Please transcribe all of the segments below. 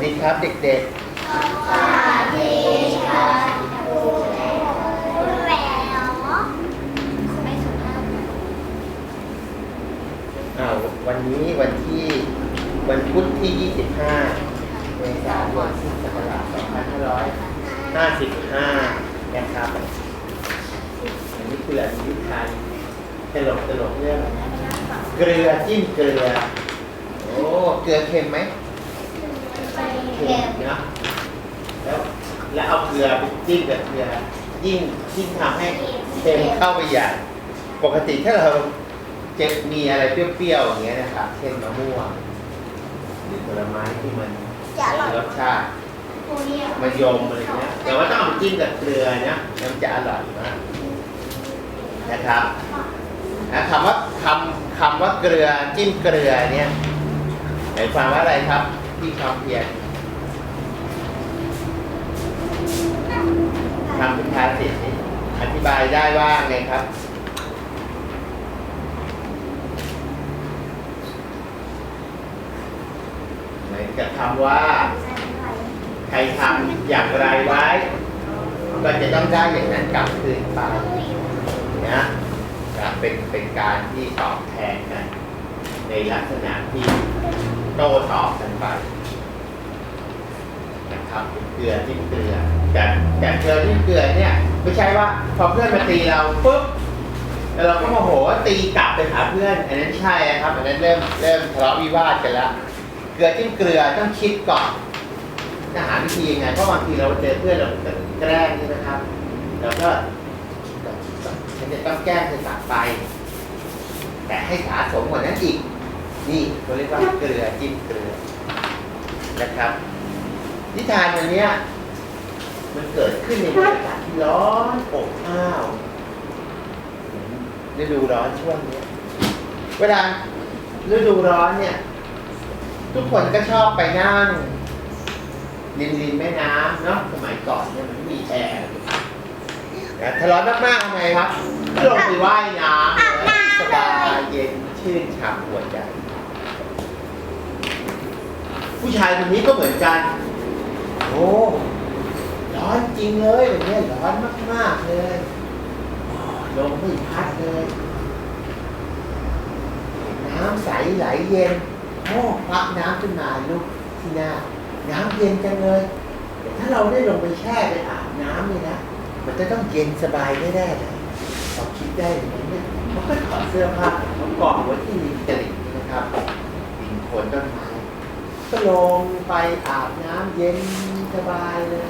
วัสดีครับเด็กๆอ้าววันนี้วันที่วันพุธที่ 25เมษายนพุทธศักราช2555 นะครับอันนี้คืออันนิทานตลกตลกเรื่องเกลือจิ้มเกลือ โอ้ เกลือเค็มไหม เค็มเนะแล้วแล้วเอาเกลือไปจิ้มกับเกลือ ยิ่งยิ่งทำให้เค็มเข้าไปใหญ่ปกติถ้าเราจะมีอะไรเปรี้ยวๆอย่างเงี้ยนะครับเช่นมะม่วงหรือผลไม้ที่มันจะอร่อยรสชาติมะยมอะไรเงี้ยแต่ว่าต้องเอาไปจิ้มกับเกลือนะมันจะอร่อยมากนะครับนะคำว่าคำคำว่าเกลือจิ้มเกลือเนี่ยหมายความว่าอะไรครับ ที่คำเพียร คำสุท้าสิอธิบายได้ว่าไงครับหมือนกับคำว่า ใครทำอย่างไรไว้ ก็จะต้องได้อย่างนั้นกลับคืนไปนะครับเป็นเป็นการที่ตอบแทนกัน ในลักษณะที่โต้ตอบกันไปนะครับเกลือที่เกลือ แต่แต่เกลือที่เกลือเนี่ยไม่ใช่ว่าพอเพื่อนมาตีเราปุ๊บแล้วเราก็โมโหตีกลับไปหาเพื่อน อันนั้นใช่ครับอันนั้นเริ่มเริ่มทะเลาะวิวาทกันแล้วเกลือจิ้มเกลือต้องคิดก่อนจะหาวิธียังไงเพราะบางทีเราเจอเพื่อนเราแกล้งใช่ไหมครับเราก็ฉันจะต้องแกล้งเธอกลับไป แต่ให้สาสมกว่านั้นอีก นี่เขาเรียกว่าเกลือจิ้มเกลือนะครับนิทานวันนี้ มันเกิดขึ้นในบรรยากาศที่ร้อนอบอ้าวฤดูร้อนช่วงนี้เวลาฤดูร้อนเนี่ย ทุกคนก็ชอบไปนั่งริมริมแม่น้ำเนาะสมัยก่อนเนี่ยมันไม่มีแอร์แต่ถ้าร้อนมากๆทำไงครับก็ลงไปว่ายน้ำสบายเย็นชื่นฉ่ำหัวใจ ผู้ชายคนนี้ก็เหมือนกัน โอ้ ร้อนจริงเลยวันนี้ร้อนมากๆเลยลมไม่พัดเลยน้ำใสไหลเย็นโอ้พักน้ำขึ้นมาลูกที่หน้า น้ำเย็นจังเลยแต่ถ้าเราได้ลงไปแช่ไปอาบน้ำนี่นะมันจะต้องเย็นสบายแน่ๆเลยเราคิดได้อย่างนี้เนี่ยเขาก็ถอดเสื้อผ้าเขากองไว้ที่ริมตลิ่งนะครับดินโคนต้นไม้ก็ลงไปอาบน้ำเย็นสบายเลย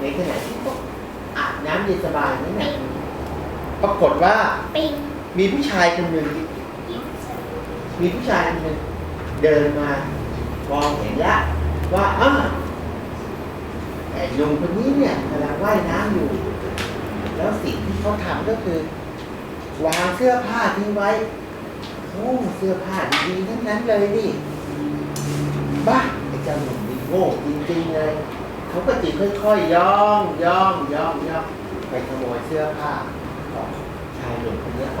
ในขณะที่พวกอาบน้ำเย็นสบายนั่นแหละปรากฏว่าปิงมีผู้ชายคนหนึ่งมีผู้ชายคนหนึ่งเดินมามองเห็นแล้วว่าอ้าไอ้หนุ่มคนนี้เนี่ยกำลังว่ายน้ำอยู่ แล้วสิ่งที่เขาทำก็คือ วางเสื้อผ้าทิ้งไว้โอ้เสื้อผ้าดีๆทั้งนั้นเลยนี่บ้าไอ้เจ้าหนุ่มนี่โง่จริงๆเลย เขาก็จิค่อยๆย่องย่องย่องย่องไปขโมยเสื้อผ้าของชายหนุ่มคนนี้ไป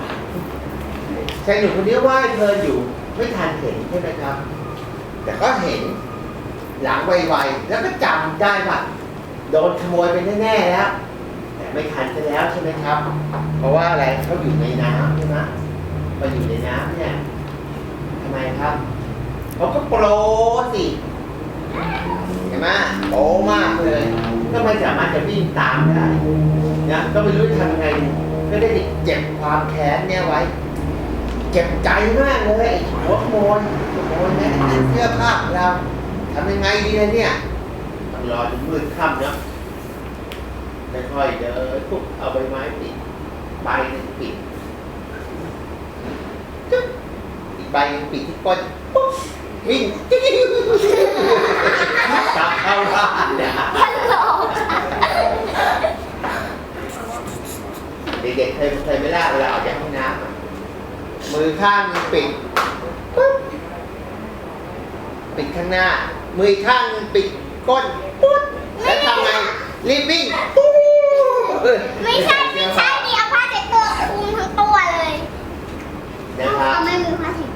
ชายหนุ่มคนนี้ว่าเพลินอยู่ไม่ทันเห็นใช่ไหมครับ แต่ก็เห็นหลังไวๆแล้วก็จำได้ว่าโดนขโมยไปแน่ๆแล้ว แต่ไม่ทันซะแล้วใช่ไหมครับ เพราะว่าอะไรเขาอยู่ในน้ำใช่ไหมพออยู่ในน้ำเนี่ยทำไมครับเขาก็โปรสิ ห็นไหมโปรมากเลย ก็ไม่สามารถจะวิ่งตามได้นะก็ไม่รู้จะทำยังไง ก็ได้เจ็บความแค้นเนี่ยไว้เจ็บใจมากเลยไอ้หัวโมยขโมยแม้แต่เสื้อผ้าของเราทำยังไงดีล่ะเนี่ยต้องรอจนมืดค่ำเนาะค่อยๆเดินปุ๊บเอาใบไม้ปิดใบหนึ่งปิดจึ๊บอีกใบหนึ่งปิดที่ก้นปุ๊บ วิ่งจิ๊วกลับเข้าบ้านเนี่ยฮัลโหลเด็กๆเคยเคยไหม่ล่ะเวลาออกจากห้องน้ำอะมือข้างหนึ่งปิดปุ๊บปิดข้างหน้า มืออีกข้างหนึ่งปิดก้นปุ๊บแล้วทำไงรีบวิ่งปุ๊บเออไม่ใช่ไม่ใช่นี่เอาผ้าเช็ดตัวคลุมทั้งตัวเลยนะครับเราไม่มีผ้าเช็ดตั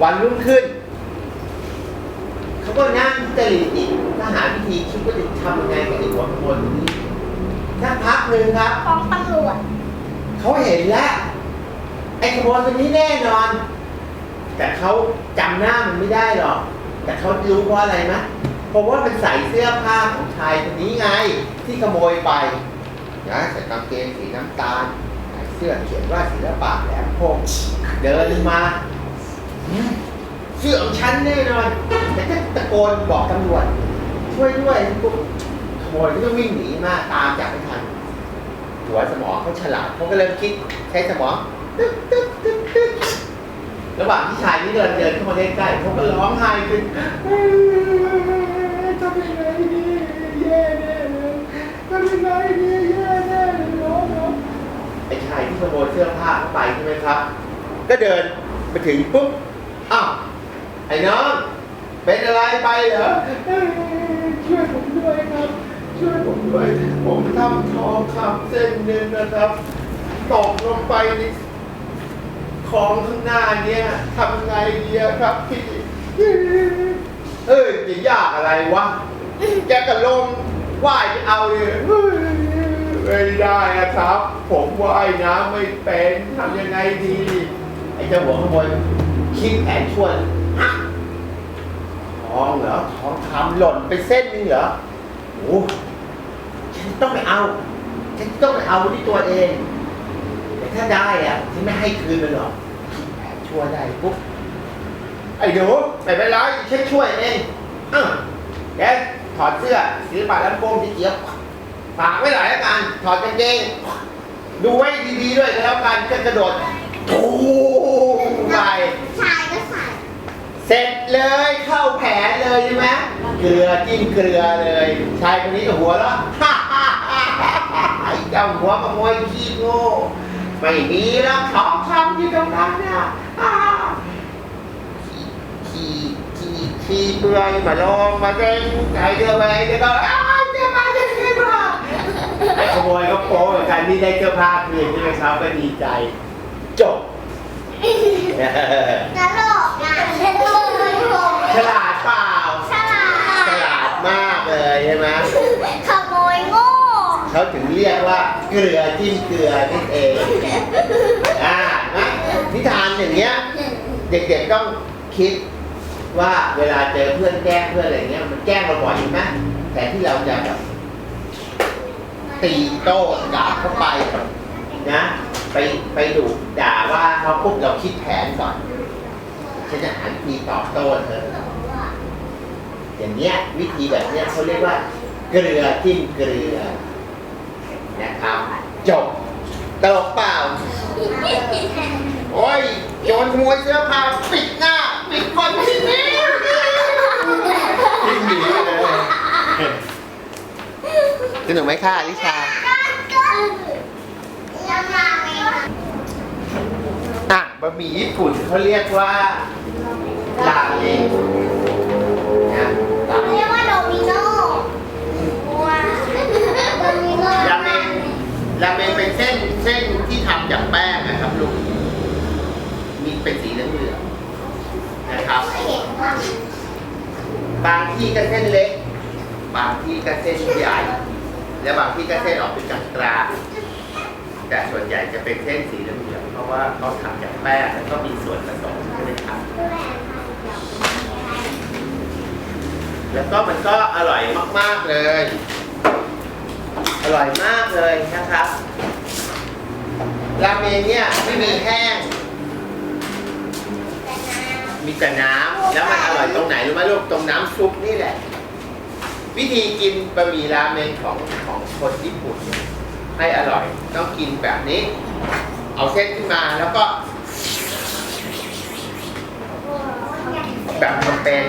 วอะวันรุ่งขึ้นริตอีกถ้าหาวิธีคิดว่าจะทำยังไงกับไอ้หัวขโมยคนนี้สักพักหนึ่งครับของตำรวจเขาเห็นแล้ว ไอ้ขโมยคนนี้แน่นอน แต่เขาจำหน้ามันไม่ได้หรอก แต่เขารู้เพราะอะไรมะเพราะว่ามันใส่เสื้อผ้าของชายคนนี้ไง ที่ขโมยไปนะใส่กางเกงสีน้ำตาลใส่เสื้อเขียนว่าศิลปะแหลมคมเดินมาอืม เสื้อของฉันแน่นอนแต่ก็ตะโกนบอกตำรวจช่วยด้วยปุ๊บขโมยก็ต้องวิ่งหนีมาตามจับไม่ทัน หัวสมองเขาฉลาดเขาก็เริ่มคิดใช้สมองตึ๊กตึ๊กตึ๊กตึ๊กระหว่างที่ชายนี่เดินเดินเข้ามาใกล้ๆเขาก็ร้องไห้ขึ้นทำยังไงดีแย่แน่เลยทำยังไงดีแย่แน่เลยร้องร้องไอ้ชายที่ขโมยเสื้อผ้าเข้าไปใช่ไหมครับ ก็เดินไปถึงปุ๊บ อ้าวไอ้น้อง เป็นอะไรไปเหรอช่วยผมด้วยครับ ช่วยผมด้วย ผมทำทองคำเส้นหนึ่งนะครับ ตกลงไปในคลองข้างหน้าเนี่ยทำไงดีอะครับพี่ เอ้ยจะยากอะไรวะ แกก็ลงว่ายไปเอาเลยเฮ้ยไม่ได้อะครับ ผมว่ายน้ำไม่เป็นทำยังไงดี ไอ้เจ้าหัวขโมย คิดแผนชวนฮะทองเหรอทองคำหล่นไปเส้นนึงเหรอโอ้ฉันต้องไปเอา ฉันต้องไปเอาที่ตัวเอง แต่ถ้าได้อะฉันไม่ให้คืนมันหรอกคิดแผนชั่วได้ปุ๊บไอ้หนูไม่เป็นไรฉันช่วยเองอ้าวแกถอดเสื้อสีปากลำโพงสีเขียวฝากไว้หน่อยแล้วกันถอดกางเกงดูไว้ดีๆด้วยก็แล้วกันจะกระโดดทูไป ชายก็ใส่ เลยเข้าแผนเลยใช่ไหมเกลือจิ้มเกลือเลยชายคนนี้ก็หัวเราะไอ้เจ้าหัวขโมยขี้โง่ไม่มีแล้วทองคำอยู่ตรงนั้นเนี่ยขี้ขี้ขี้เบื่อยมาลงมาเด้งใจเดือไปเดี๋ยวก็อ้าวเจ้ามาเจ้ามาไอ้ขโมยก็โป๊เหมือนกันนี่ได้เสื้อผ้าคืนใช่ไหมครับก็ดีใจ จบตลกอะตลกตลก ฉลาดเปล่า ฉลาฉลาดดมากเลยใช่ไหมขโมยโง่เขาถึงเรียกว่าเกลือจิ้มเกลือนั่นเอง อ่านะนิทานอย่างเงี้ย เด็กๆต้องคิดว่าเวลาเจอเพื่อนแกล้งเพื่อนอะไรเงี้ยมันแกล้งเราบ่อยใช่ไหมแต่ที่เราจะแบบตีโต้กลับเข้าไปนะไปไปดุด่าว่าเขาปุ๊บเราคิดแผนก่อนฉันจะหาวิธีตอบโต้เธอ อย่างเนี้ยวิธีแบบเนี้ยเขาเรียกว่าเกลือจิ้มเกลือนะครับจบตลกเปล่าโอ้ยโยนขโมยเสื้อผ้าปิดหน้าปิดคนที่นี่ทิ้งหนีเลยสนุกไหมค่ะลิชาอะบะหมี่ญี่ปุ่นเขาเรียกว่าลาเมง ราเมงเป็นเส้นเส้นที่ทำจากแป้งนะครับลูกมีเป็นสีเหลืองๆนะครับ บางที่ก็เส้นเล็ก บางที่ก็เส้นใหญ่ และบางที่ก็เส้นออกเป็นกลางกลางแต่ส่วนใหญ่จะเป็นเส้นสีเหลืองๆเพราะว่าเขาทำจากแป้งแล้วก็มีส่วนผสมใช่ไหมครับแล้วก็มันก็อร่อยมาก ๆเลย อร่อยมากเลยนะครับราเมงเนี่ยไม่มีแห้ง มีแต่น้ำแล้วมันอร่อยตรงไหนรู้ไหมลูกตรงน้ำซุปนี่แหละ วิธีกินบะหมี่ราเมงของของคนญี่ปุ่นเนี่ยให้อร่อยต้องกินแบบนี้ เอาเส้นขึ้นมาแล้วก็ แบบทำเป็น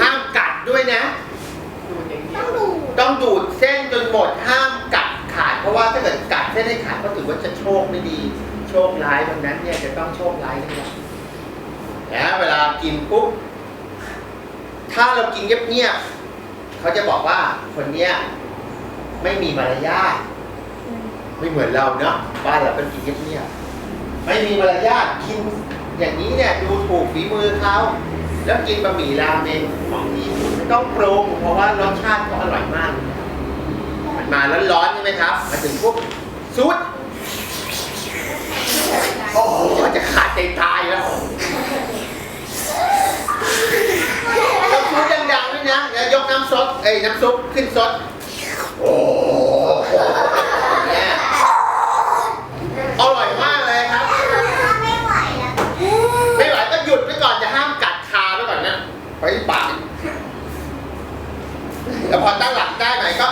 ห้ามกัดด้วยนะ ต้องดูดเส้นจนหมดห้ามกัดขาด เพราะว่าถ้าเกิดกัดเส้นให้ขาดก็ถือว่าจะโชคไม่ดี โชคร้ายวันนั้นเนี่ยจะต้องโชคร้ายทั้งวันะเวลากินปุ๊บถ้าเรากินเงียบๆเขาจะบอกว่าคนเนี้ยไม่มีมารยาทไม่เหมือนเราเนาะบ้านเราเป็นกินเงียบๆไม่มีมารยาทกินอย่างนี้เนี่ยดูถูกฝีมือเขาแล้วกินบะหมี่ราเมงของญี่ปุ่น ต้องปรุงเพราะว่ารสชาติเขาอร่อยมากมันมาแล้วร้อนใช่ไหมครับ มาถึงปุ๊บซุดโอ้โหจะขาดใจตายแล้วต้องซุดดังๆด้วยนะแล้วยกน้ำซดเอ้ยน้ำซุปขึ้นซดโอ้โหเนี่ยอร่อยมากเลยครับ ไม่ไหวแล้วไม่ไหวก็หยุดไปก่อนจะห้ามกัดคาไปก่อนนะไว้ที่ปากแล้วพอตั้งหลักได้หน่อยก็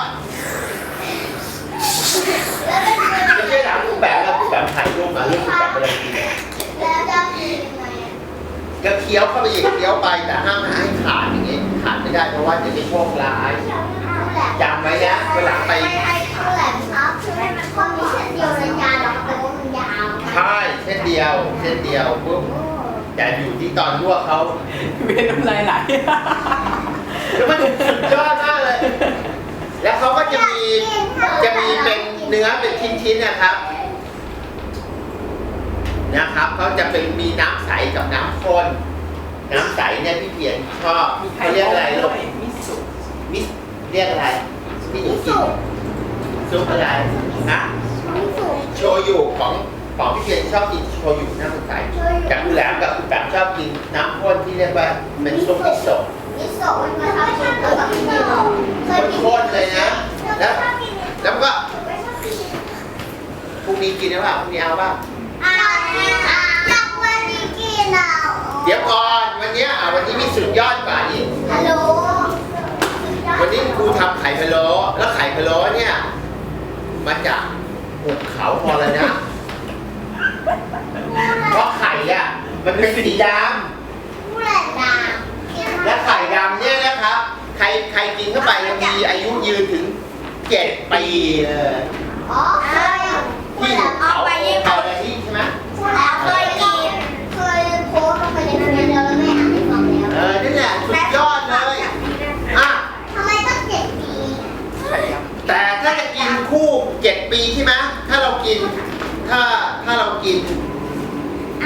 ไม่ใช่ถามรูปแบบแล้วรูปแบบถ่ายรูปมาเรื่องรูปแบบอะไรกิน แล้วจะกินยังไงอะ ก็ เคี้ยวเข้าไปอีกเคี้ยวไปแต่ห้ามให้ขาดอย่างงี้ขาดไม่ได้เพราะว่าจะเป็นโชคร้ายจำไว้นะเวลาไปไม่ให้ข้าวแหลมครับคือให้มันข้อมีเส้นเดียวในยาหรอกแต่ว่ามันยาวใช่เส้นเดียวเส้นเดียวปุ๊บแต่อยู่ที่ตอนลวกเขาเวียนน้ำลายไหลแล้วมันสุดยอดมากเลย แล้วเขาก็จะมีจะมีเป็นเนื้อเป็นชิ้นๆนะครับนะครับเขาจะเป็นมีน้ำใสกับน้ำข้น น้ำใสเนี่ยพี่เพียรชอบมีไข่เขาเรียกอะไรด้ลูวกยมีสุกมิสเรียกอะไรที่หนูกินซุปอะไรนะไม่สุกโชยุของของพี่เพียรชอบกินโชยุน้ำใสแต่คุณแหลมกับคุณแบบชอบกินน้ำข้นที่เรียกว่าเป็นซุปมิโซะมิโซะมันมาทำกินกับแบบนี้เคยกินข้นๆเลยนะแล้วชอบกินแล้วก็ไม่ชอบกินพรุ่งนี้กินหรือเปล่าพรุ่งนี้เอาเปล่าอ่าอยากวันนี้กินอะเดี๋ยวก่อนวันเนี้ยอะวันนี้มีสุดยอดกว่านี่ฮัลโหลวันนี้ครูทำไข่พะโล้แล้วไข่พะโล้เนี่ยมาจากหุบเขาพอแล้วนะเพราะไข่อะมันเป็นสีดผู้แหลมดาำและไข่ดำเนี่ยนะครับใครใครกินเข้าไปจะมีอายุยืนถึงเจ็ดปีเลยอ๋อเคยผู้ที่แหลหุมบเอาเขาไปญี่เขาปุ่นอะไรที่ใช่ไหม ผู้แหลมเคย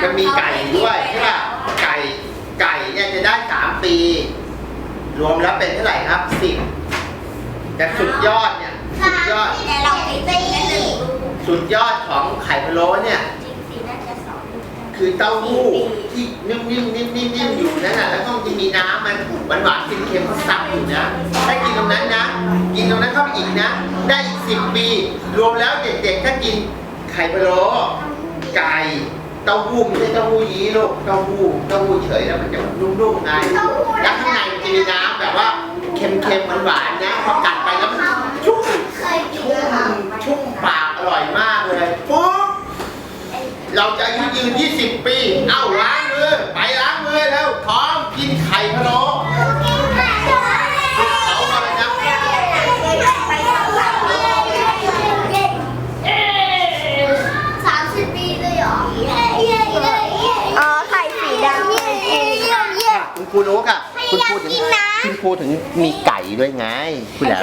มันมีไก่ด้วยใช่ป่ะไก่ไก่เนี่ยจะได้สามปี รวมแล้วเป็นเท่าไหร่ครับสิบแต่สุดยอดเนี่ยสุดยอดแต่เราปีปีสุดยอดของไข่พะโล้เนี่ยจริงสิน่าจะสองคือเต้าหู้ที่นิ่มๆนิ่มๆนิ่มๆอยู่นั่นน่ะแล้วก็จะมีน้ำมันหวานหวานๆเค็มๆเขาซับอยู่นะถ้ากินตรงนั้นนะ กินตรงนั้นเข้าไปอีกนะ ได้อีกสิบปี รวมแล้วเด็กๆถ้ากินไข่พะโล้ไก่ เต้าหู้ไม่ใช่เต้าหู้ยี้ลูกเต้าหู้เต้าหู้เฉยแล้วมันจะนุ่มๆไงแล้วข้างในมันจะมีน้ำแบบว่าเค็มๆหวานๆนะพอกัดไปแล้วมันชุ่มเคยกินชุ่มค่ะชุ่มปากอร่อยมากเลยปุ๊บเราจะอายุยืน 20 ปี เอ้าล้างมือไปล้างมือแล้วพร้อมกินไข่พะโล้เขามาเลยนะ สามสิบปีเลยเหรอ อ๋อ ไข่สีดำ คุณพูดถึงนนะคุณพูดถึงมีไก่ด้วยไง คุณแหลม